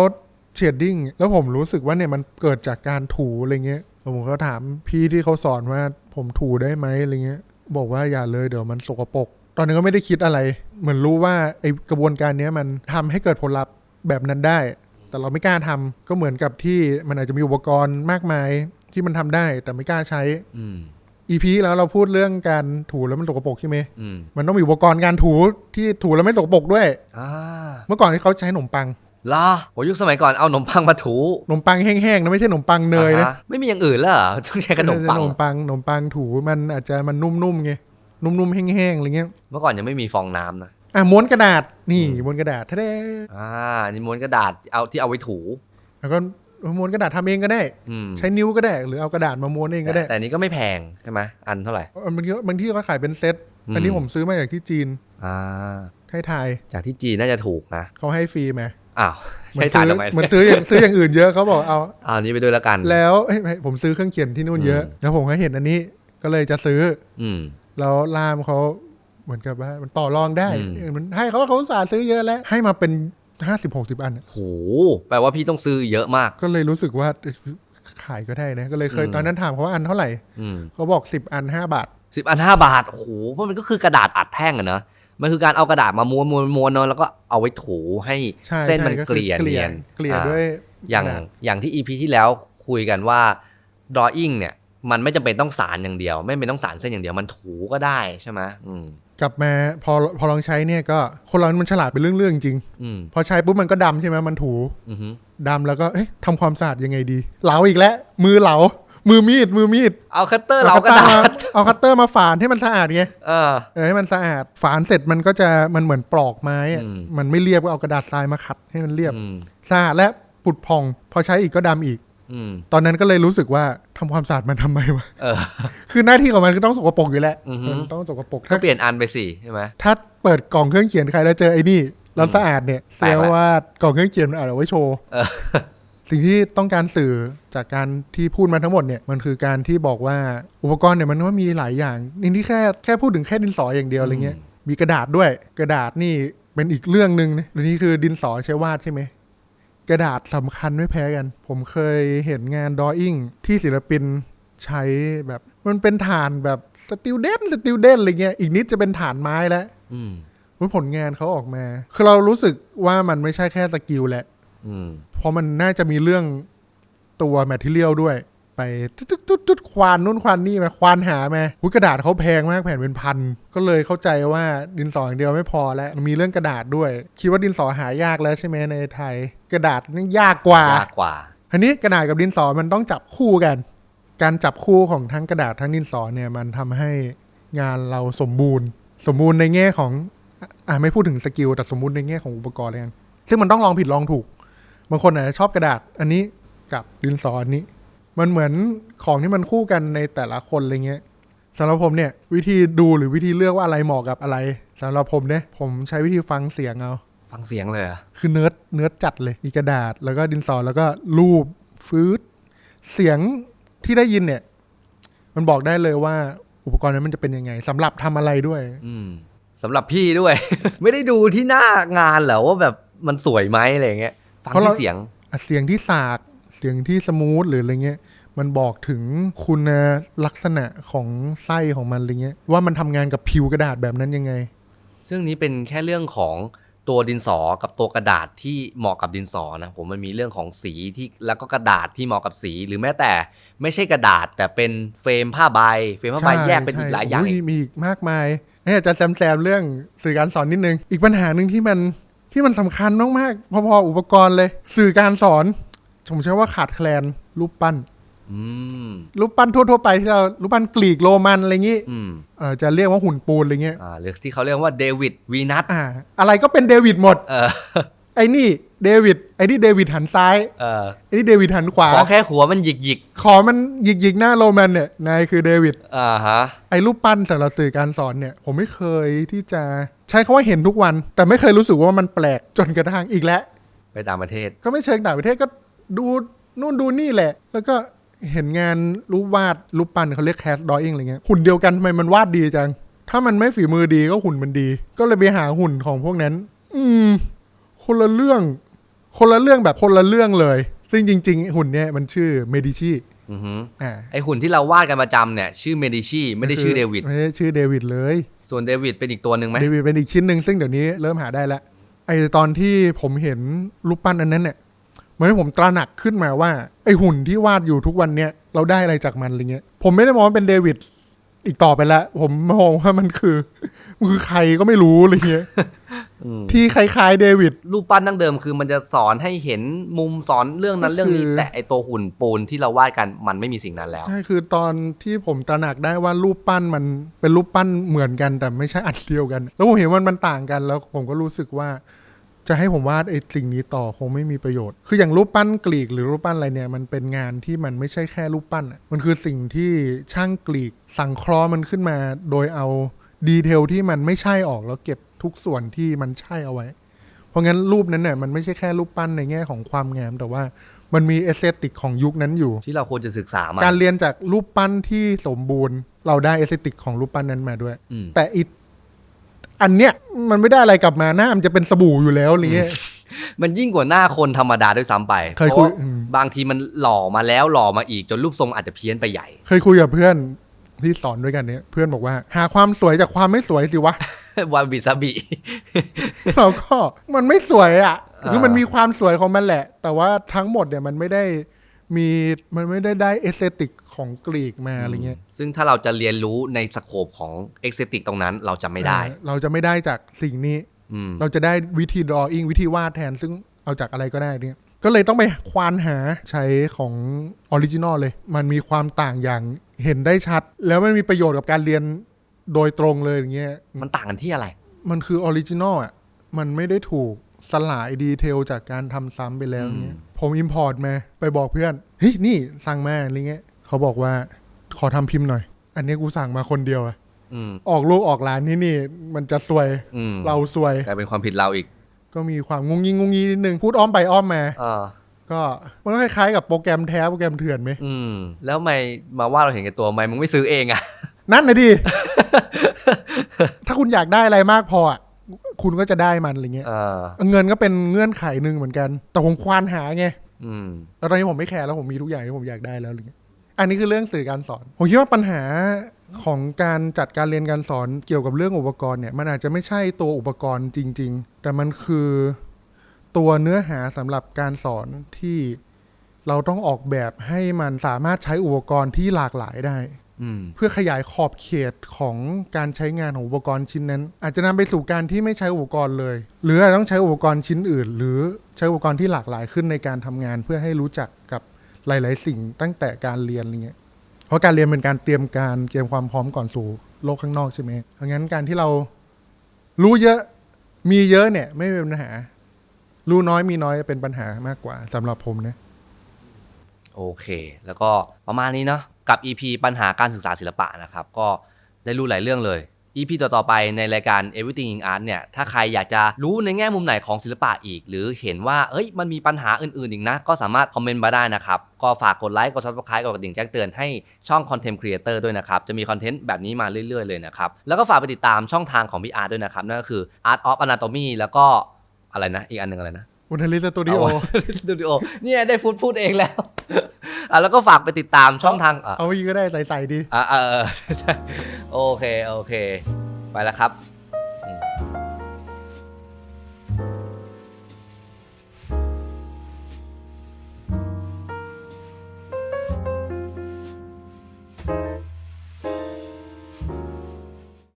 S2: เชดดิ้งแล้วผมรู้สึกว่าเนี่ยมันเกิดจากการถูอะไรเงี้ยผมก็ถามพี่ที่เขาสอนว่าผมถูได้ไหมอะไรเงี้ย บอกว่าอย่าเลยเดี๋ยวมันสกปรก ตอนนี้นก็ไม่ได้คิดอะไร เหมือนรู้ว่าไอกระบวนการเนี้ยมันทำให้เกิดผลลัพธ์แบบนั้นได้ แต่เราไม่กล้าทำก็เหมือนกับที่มันอาจจะมีอุปกรณ์มากมายที่มันทำได้แต่ไม่กล้าใช้
S1: อืม
S2: EP แล้วเราพูดเรื่องการถูแล้วมันสกปรกใช่ไหม
S1: อืม
S2: มันต้องมีอุปกรณ์การถูที่ถูแล้วไม่สกปรกด้วย
S1: อ่า
S2: เมื่อก่อนที่เขาใช้ขนมปัง
S1: ล่ะโหยุคสมัยก่อนเอาขนมปังมาถู
S2: ขนมปังแห้งๆนะไม่ใช่ขนมปังเนยนะ
S1: อ่าฮไม่มีอย่างอื่นแล้วเหรอต้องใช้ขนมปัง
S2: ขนมปังขนมปังถูมันอาจจะมันนุ่มๆไง นุ่มๆแห้งๆอะไรเงี้ย
S1: เมื่อก่อนยังไม่มีฟองน้ำนะ
S2: อะม้วนกระดาษนี่ม้วนกระดาษท่าเด้
S1: อ่านี่ม้วนกระดาษเอาที่เอาไว้ถู
S2: แล้วก็ม้วนกระดาษทำเองก็ได้
S1: อืม
S2: ใช้นิ้วก็ได้ หรือเอากระดาษมาม้วนเองก็ได้
S1: แต่แต่อันนี้ก็ไม่แพงใช่ไหมอันเท่าไหร่
S2: บางทีบางที่ก็ขายเป็นเซต
S1: อืม
S2: อันนี้ผมซื้อมาจากที่จีน
S1: อ่า
S2: ให้ทาย
S1: จากที่จีนน่าจะถูกนะ
S2: เขาให้ฟรีไหม
S1: อ้าว
S2: เหมือ
S1: ใช้
S2: น
S1: ถ่า
S2: ซื้
S1: น
S2: อ
S1: ทำไม
S2: เหมือนซื้ออย่างซื้ออย่างอื่นเยอะเขาบอกเอา
S1: เอาอันนี้ไปด้วยแล้วกัน
S2: แล้วเอ้ยไม่ผมซื้อเครื่องเขียนที่นู่นเยอะ
S1: อืม
S2: แล้วผมก็เห็นอันนี้ก็เลยจะซื้อ
S1: อืม
S2: แล้วล่ามเขาเหมือนกับว่ามันต่อรองได้
S1: อืม
S2: เออมันให้เขาเขาอุตสาห์ซื้อเยอะแล้ว ให้มาเป็นห้าสิบหกสิบอันอะ
S1: โหแปลว่าพี่ต้องซื้อเยอะมาก
S2: ก็เลยรู้สึกว่าเอ้ยขายก็ได้นะ ก็เลยเคย
S1: อืม
S2: ตอนนั้นถามเขาว่าอันเท่าไหร่
S1: อืม
S2: เขาบอกสิบอันห้าบาท
S1: สิบอันห้าบาทโอ้โหเพราะมันก็คือกระดาษอัดแท่งอะเนอะมันคือการเอากระดาษมาม้วนม้วนม้วนเนอะแล้วก็เอาไว้ถูให้
S2: ใช่
S1: เส้นมัน
S2: ใช่
S1: เกลี่ย
S2: คือ
S1: เนียน
S2: เกลี่ย
S1: อ่า
S2: ด้วย
S1: อย่าง
S2: กระดษ
S1: อย่างที่ EP ที่แล้วคุยกันว่า drawing เนี่ย มันไม่จำเป็นต้องสารอย่างเดียว ไม่จำเป็นต้องสารเส้นอย่างเดียวมันถูก็ได้ใช่ไหมอืม
S2: กลับมาพอพอลองใช้เนี่ยก็คนเรามันฉลาดเป็นเรื่องๆจริง
S1: อืม
S2: พอใช้ปุ๊บมันก็ดำใช่ไหมมันถู
S1: อือฮึ
S2: ดำแล้วก็เอ๊ะทำความสะอาดยังไงดี เหลาอีกแล้วมือเหลา มือมีดมือมีด
S1: เอาคัตเตอร์เรากระดาษ
S2: เอาคัตเตอร์มาฝานให้มันสะอาดไง
S1: เออ
S2: เออให้มันสะอาดฝานเสร็จมันก็จะมันเหมือนปลอกไม้อะ
S1: อืม
S2: มันไม่เรียบก็เอากระดาษทรายมาขัดให้มันเรียบ
S1: อืม
S2: สะอาดและปุดพอง พอใช้อีกก็ดำอีก
S1: อืม
S2: ตอนนั้นก็เลยรู้สึกว่าทำความสะอาดมันทำไมวะ
S1: เออ
S2: คือหน้าที่ของมันคือต้องสกปรกอยู่แล้ว
S1: อือฮึ
S2: มันต้องสกปรก
S1: ก็
S2: ถ้า
S1: เปลี่ยนอันไปสิใช่ไหม
S2: ถ้าเปิดกล่องเครื่องเขียนใครแล้วเจอไอ้นี่แล้วสะอาดเนี่ยแส
S1: แปล
S2: ด
S1: ก
S2: ง
S1: ละ
S2: ว่ากล่องเครื่องเขียนมันอาจเอาไว้โชว์
S1: เออ
S2: สิ่งที่ต้องการสื่อจากการที่พูดมาทั้งหมดเนี่ยมันคือการที่บอกว่าอุปกรณ์เนี่ยมันก็มีหลายอย่างนี่ที่แค่แค่พูดถึงแค่ดินสออย่างเดียวอะไรเงี้ยมีกระดาษด้วย กระดาษนี่เป็นอีกเรื่องหนึ่งนะอันนี้คือดินสอใช้วาดใช่ไหม กระดาษสำคัญไม่แพ้กัน ผมเคยเห็นงานดออิ่งที่ศิลปินใช้แบบ มันเป็นฐานแบบสติลเดนสติลเดนอะไรเงี้ยอีกนิดจะเป็นฐานไม้แล้ว
S1: อืม
S2: ว่าผลงานเขาออกมา คือเรารู้สึกว่ามันไม่ใช่แค่สกิลแหละ
S1: อืม
S2: เพราะมันน่าจะมีเรื่องตัวแมทเทียลด้วย ไปตุ๊ดตุ๊ดตุ๊ดตุ๊ดควานนู่นควานนี่มาควานหามาหุ้ยกระดาษเขาแพงมากแผ่นเป็นพัน ก็เลยเข้าใจว่าดินสออย่างเดียวไม่พอแล้วมีเรื่องกระดาษด้วย คิดว่าดินสอหายากแล้วใช่ไหมในไทย กระดาษนี่ยากกว่า
S1: ยากกว่า
S2: อันนี้กระดาษกับดินสอมันต้องจับคู่กัน การจับคู่ของทั้งกระดาษทั้งดินสอเนี่ยมันทำให้งานเราสมบูรณ์ สมบูรณ์ในแง่ของอะอ่าไม่พูดถึงสกิลแต่สมบูรณ์ในแง่ของอุปกรณ์เลยกันซึ่งมันต้องลองผิดลองถูกบางคนอาจจะชอบกระดาษ อันนี้กับดินสออันนี้ มันเหมือนของที่มันคู่กันในแต่ละคนอะไรเงี้ยสำหรับผมเนี่ย วิธีดูหรือวิธีเลือกว่าอะไรเหมาะกับอะไรสำหรับผมเนี่ยผมใช้วิธีฟังเสียงเอา
S1: ฟังเสียงเลยเหรอ
S2: คือเนิร์ดเนิร์ดจัดเลยมีกระดาษ แล้วก็ดินสอแล้วก็รูปฟืดเสียงที่ได้ยินเนี่ย มันบอกได้เลยว่าอุปกรณ์นั้นมันจะเป็นยังไงสำหรับทำอะไรด้วย
S1: อืมสำหรับพี่ด้วย ไม่ได้ดูที่หน้างานเหรอว่าแบบมันสวยไหมอะไรอย่างเงี้ยฟัง
S2: เพราะเรา
S1: ที่เสียง
S2: อะเสียงที่สาก เสียงที่สมูทหรืออะไรเงี้ยมันบอกถึงคุณลักษณะของไส้ของมันอะไรเงี้ยว่ามันทำงานกับผิวกระดาษแบบนั้นยังไง
S1: ซึ่งนี้เป็นแค่เรื่องของตัวดินสอกับตัวกระดาษที่เหมาะกับดินสอนะผมมันมีเรื่องของสีที่แล้วก็กระดาษที่เหมาะกับสีหรือแม้แต่ไม่ใช่กระดาษแต่เป็นเฟรมผ้าใบ เฟรมผ้าใบ
S2: ใช่
S1: แยกเป็นอีกหลายอย่าง
S2: โอี
S1: ก
S2: มีอีกมากมายเนี่ยจะแซมแซมๆเรื่องสื่อการสอนนิดนึง อีกปัญหาหนึ่งที่มันที่มันสำคัญมากๆพอๆอุปกรณ์เลย สื่อการสอน ผมเชื่อว่าขาดแคลนรูปปั้น
S1: อืม
S2: รูปปั้นทั่วๆไปที่เรารูปปั้นกรีกโรมันอะไรอย่างงี้
S1: อืม
S2: เอ่อจะเรียกว่าหุ่นปูนอะไรเงี้ย
S1: อ่าหรือที่เขาเรียกว่าเดวิดวีนัส
S2: อ่าอะไรก็เป็นเดวิดหมด
S1: เออ
S2: ไอ้นี่เดวิดไอ้นี่เดวิดหันซ้าย
S1: เออ
S2: ไอ้นี่เดวิดหันขวา
S1: ขอแค่หัวมันหยิกหยิก
S2: ขอมันหยิกๆหน้าโรมันเนี่ยนายคือเดวิด
S1: ๆอ่าฮะ
S2: ไอ้รูปปั้นสำหรับสื่อการสอนเนี่ย ผมไม่เคยที่จะใช้คาว่าเห็นทุกวัน แต่ไม่เคยรู้สึกว่ามันแปลกจนกระทั่งอีกแล้ว
S1: ไปต่างประเทศ
S2: ก็ไม่เชิงต่างประเทศก็ ดูนู่นดูนี่แหละ แล้วก็เห็นงานรูปวาดรูปปั้นเขาเรียกแคสดอ w ิ n งอะไรเงี้ยหุ่นเดียวกันทำไมมันวาดดีจัง ถ้ามันไม่ฝีมือดีก็หุ่นมันดี ก็เลยไปหาหุ่นของพวกนั้น อืม คนละเรื่อง คนละเรื่องแบบคนละเรื่องเลย ซึ่งจริง ๆ หุ่นเนี่ยมันชื่อเมดิชี
S1: อือฮึ
S2: อ่า
S1: ไอหุ่นที่เราวาดกันประจำเนี่ย ชื่อเมดิชีไม่ได้ชื่อเดวิด
S2: ไม่ได้ชื่อเดวิดเลย
S1: ส่วนเดวิดเป็นอีกตัวหนึ่งไหม
S2: เดวิดเป็นอีกชิ้นหนึ่งซึ่งเดี๋ยวนี้เริ่มหาได้แล้วไอตอนที่ผมเห็นรูปปั้นอันนั้นเนี่ย มันให้ผมตระหนักขึ้นมาว่า ไอหุ่นที่วาดอยู่ทุกวันเนี่ยเราได้อะไรจากมันอะไรเงี้ย ผมไม่ได้มองว่าเป็นเดวิดอีกต่อไปแล้วผมมองว่ามันคือมันคือใครก็ไม่รู้อะไรเงี้ย
S1: อืม
S2: ที่คล้ายๆเดวิด
S1: รูปปั้นดั้งเดิมคือมันจะสอนให้เห็นมุมสอนเรื่องนั้น
S2: ก็คือ
S1: เรื่องนี้ แต่ไอตัวหุ่นปูนที่เราวาดกันมันไม่มีสิ่งนั้นแล้ว
S2: ใช่คือตอนที่ผมตระหนักได้ว่ารูปปั้นมันเป็นรูปปั้นเหมือนกันแต่ไม่ใช่อันเดียวกัน แล้วผมเห็นว่ามันต่างกันแล้วผมก็รู้สึกว่า จะให้ผมวาดไอ้สิ่งนี้ต่อคงไม่มีประโยชน์ คืออย่างรูปปั้นกรีกหรือรูปปั้นอะไรเนี่ยมันเป็นงานที่มันไม่ใช่แค่รูปปั้นอะมันคือสิ่งที่ช่างกรีกสังเคราะห์มันขึ้นมา โดยเอาดีเทลที่มันไม่ใช่ออกแล้วเก็บทุกส่วนที่มันใช่เอาไว้ เพราะงั้นรูปนั้นเนี่ยมันไม่ใช่แค่รูปปั้นในแง่ของความงามแต่ว่ามันมีเอสเซติกของยุคนั้นอยู่
S1: ที่เราควรจะศึกษามัน
S2: การเรียนจากรูปปั้นที่สมบูรณ์ เราได้เอสเซติกของรูปปั้นนั้นมาด้วย
S1: อืม
S2: แต่อีก อันเนี้ยมันไม่ได้อะไรกลับมาหน้ามันจะเป็นสบู่อยู่แล้วอะไรเงี้ย
S1: มันยิ่งกว่าหน้าคนธรรมดาด้วยซ้ำไป
S2: เคยคุย
S1: พราะว่า
S2: อืม
S1: บางทีมันหล่อมาแล้วหล่อมาอีกจนรูปทรงอาจจะเพี้ยนไปใหญ่
S2: เคยคุยกับเพื่อนที่สอนด้วยกันเนี่ยเพื่อนบอกว่า หาความสวยจากความไม่สวยสิวะ
S1: วาบิซาบิ
S2: เราก็มันไม่สวยอะ
S1: อ่า
S2: คือมันมีความสวยของมันแหละ แต่ว่าทั้งหมดเนี่ยมันไม่ได้ มีมันไม่ได้ได้เอสเซติกของกรีกมาอะไรเงี้ย
S1: ซึ่งถ้าเราจะเรียนรู้ในสโคปของเอ็กเซติกตรงนั้นเราจะไม่ได้
S2: เออเราจะไม่ได้จากสิ่งนี้
S1: อืม
S2: เราจะได้วิธี drawing วิธีวาดแทน ซึ่งเอาจากอะไรก็ได้เนี่ยก็เลยต้องไปควานหาใช้ของออริจินอลเลย มันมีความต่างอย่างเห็นได้ชัด แล้วมันมีประโยชน์กับการเรียนโดยตรงเลยอย่างเงี้ย
S1: มันต่างกันที่อะไร
S2: มันคือออริจินอลอะมันไม่ได้ถูกสลายดีเทลจากการทำซ้ำไปแล้วเงี้ย ผมอิมพอร์ตมาไปบอกเพื่อนเฮ้ยนี่สั่งมาอะไรเงี้ยเขาบอกว่าขอทำพิมพ์หน่อย อันนี้กูสั่งมาคนเดียวอะ
S1: อืม
S2: ออกลูกออกร้านนี่นี่ มันจะซวย
S1: อืม
S2: เราซวย
S1: กลายเป็นความผิดเราอีก
S2: ก็มีความงงงิงงงงีนิดนึงพูดอ้อมไปอ้อมมา
S1: อ่า
S2: ก็มันก็คล้ายๆกับโปรแกรมแท้โปรแกรมเถื่อนไหม
S1: อืม แล้วทำไม่มาว่าเราเห็นแก่ตัวไหมมึงไม่ซื้อเองอะ
S2: นั่นนะดิถ้าคุณอยากได้อะไรมากพออะ คุณก็จะได้มันอะไรเงี้ย
S1: อ่า
S2: เงินก็เป็นเงื่อนไขหนึ่งเหมือนกัน แต่ผมควานหาไง
S1: อืม
S2: แล้วตอนนี้ผมไม่แคร์แล้วผมมีทุกอย่างที่ผมอยากได้แล้วอะไรเงี้ยอันนี้คือเรื่องสื่อการสอน ผมคิดว่าปัญหาของการจัดการเรียนการสอนเกี่ยวกับเรื่องอุปกรณ์เนี่ยมันอาจจะไม่ใช่ตัวอุปกรณ์จริง ๆ แต่มันคือตัวเนื้อหาสำหรับการสอนที่เราต้องออกแบบให้มันสามารถใช้อุปกรณ์ที่หลากหลายได้
S1: อืม
S2: เพื่อขยายขอบเขตของการใช้งานของอุปกรณ์ชิ้นนั้น อาจจะนำไปสู่การที่ไม่ใช้อุปกรณ์เลย หรืออาจจะต้องใช้อุปกรณ์ชิ้นอื่น หรือใช้อุปกรณ์ที่หลากหลายขึ้นในการทำงาน เพื่อให้รู้จักกับหลาย ๆ สิ่งตั้งแต่การเรียนอะไรเงี้ยเพราะการเรียนเป็นการเตรียมการเตรียมความพร้อมก่อนสู่โลกข้างนอกใช่ไหมเพราะงั้นการที่เรารู้เยอะมีเยอะเนี่ยไม่เป็นปัญหา รู้น้อยมีน้อยเป็นปัญหามากกว่าสำหรับผมนะ
S1: โอเค แล้วก็ประมาณนี้เนาะกับ EP ปัญหาการศึกษาศิลปะนะครับ ก็ได้รู้หลายเรื่องเลย EP ต่อๆไปในรายการ Everything in Art เนี่ย ถ้าใครอยากจะรู้ในแง่มุมไหนของศิลปะอีก หรือเห็นว่า เอ้ย มันมีปัญหาอื่นๆอีกนะ ก็สามารถคอมเมนต์มาได้นะครับ ก็ฝากกดไลค์ กด Subscribe กดกระดิ่งแจ้งเตือนให้ช่อง Content Creator ด้วยนะครับ จะมีคอนเทนต์แบบนี้มาเรื่อยๆเลยนะครับ แล้วก็ฝากไปติดตามช่องทางของพี่อาร์ด้วยนะครับ นั่นก็คือ Art of Anatomy แล้วก็อะไรนะ อีกอันหนึ่งอะไรนะ
S2: อุทลิสตูดิโอ
S1: สตูดิโอเนี่ยได้ฟูดพูดเองแล้วอะแล้วก็ฝากไปติดตามช่องทางอะ
S2: เอาอีกก็ได้ใส่ๆดี
S1: อะเออเออใช่ใช่โอเคโอเค ไปแล้วครับ